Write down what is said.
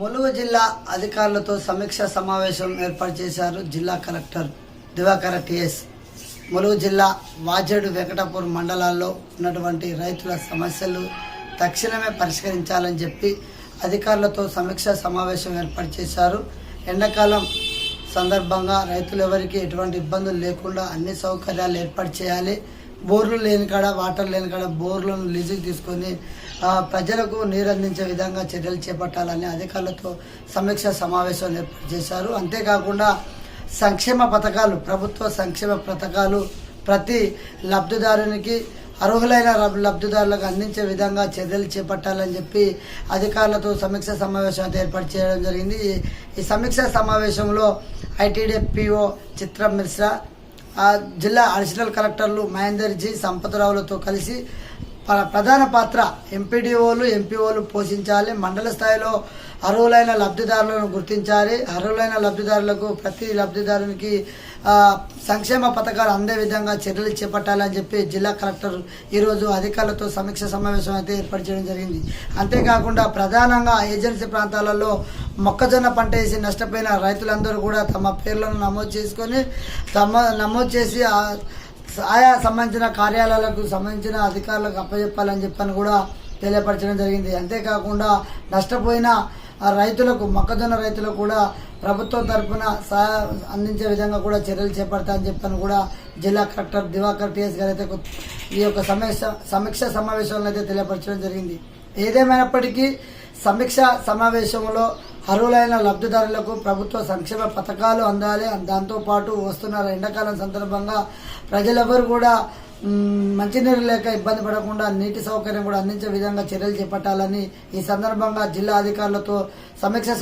ములుగు జిల్లా అధికారులతో సమీక్ష సమావేశం ఏర్పాటు చేశారు జిల్లా కలెక్టర్ దివాకర టిఎస్. ములుగు జిల్లా వాజేడు వెంకటాపూర్ మండలాల్లో ఉన్నటువంటి రైతుల సమస్యలు తక్షణమే పరిష్కరించాలని చెప్పి అధికారులతో సమీక్ష సమావేశం ఏర్పాటు చేశారు. ఎండాకాలం సందర్భంగా రైతులు ఎవరికి ఎటువంటి ఇబ్బందులు లేకుండా అన్ని సౌకర్యాలు ఏర్పాటు చేయాలి. బోర్లు లేని కాడ వాటర్ లేని కాడ బోర్లను లీజుకు తీసుకొని ప్రజలకు నీరు అందించే విధంగా చర్యలు చేపట్టాలని అధికారులతో సమీక్ష సమావేశం ఏర్పాటు చేశారు. అంతేకాకుండా సంక్షేమ పథకాలు ప్రభుత్వ సంక్షేమ పథకాలు ప్రతి లబ్ధిదారునికి అర్హులైన లబ్ధిదారులకు అందించే విధంగా చర్యలు చేపట్టాలని చెప్పి అధికారులతో సమీక్ష సమావేశం అయితే ఏర్పాటు చేయడం జరిగింది. ఈ- ఈ సమీక్ష సమావేశంలో ఐటీడీ పిఓ చిత్రం మిశ్రా జిల్లా అడిషనల్ కలెక్టర్లు మహేందర్ జీ సంపతరావులతో కలిసి ప్రధాన పాత్ర ఎంపీడీఓలు ఎంపీఓలు పోషించాలి. మండల స్థాయిలో అర్హులైన లబ్ధిదారులను గుర్తించాలి. అర్హులైన లబ్ధిదారులకు ప్రతి లబ్ధిదారునికి సంక్షేమ పథకాలు అందే విధంగా చర్యలు చేపట్టాలని చెప్పి జిల్లా కలెక్టర్ ఈరోజు అధికారులతో సమీక్ష సమావేశం అయితే ఏర్పాటు చేయడం జరిగింది. అంతేకాకుండా ప్రధానంగా ఏజెన్సీ ప్రాంతాలలో మొక్కజొన్న పంట వేసి నష్టపోయిన రైతులందరూ కూడా తమ పేర్లను నమోదు చేసుకొని తమ నమోదు చేసి ఆయా సంబంధించిన కార్యాలయాలకు సంబంధించిన అధికారులకు అప్పచెప్పాలని చెప్పని కూడా తెలియపరచడం జరిగింది. అంతేకాకుండా నష్టపోయిన ఆ రైతులకు మొక్కజొన్న రైతులకు కూడా ప్రభుత్వం తరఫున సహాయ అందించే విధంగా కూడా చర్యలు చేపడతాయని చెప్పని కూడా జిల్లా కలెక్టర్ దివాకర్ టిఎస్ గారు అయితే ఈ యొక్క సమీక్ష సమీక్ష సమావేశంలో అయితే తెలియపరచడం జరిగింది. ఏదేమైనప్పటికీ సమీక్ష సమావేశంలో అర్హులైన లబ్ధిదారులకు ప్రభుత్వ సంక్షేమ పథకాలు అందాలి. దాంతోపాటు వస్తున్న ఎండాకాలం సందర్భంగా ప్రజలెవరు కూడా మంచినీరు లేక ఇబ్బంది పడకుండా నీటి సౌకర్యం కూడా అందించే విధంగా చర్యలు చేపట్టాలని ఈ సందర్భంగా జిల్లా అధికారులతో సమీక్ష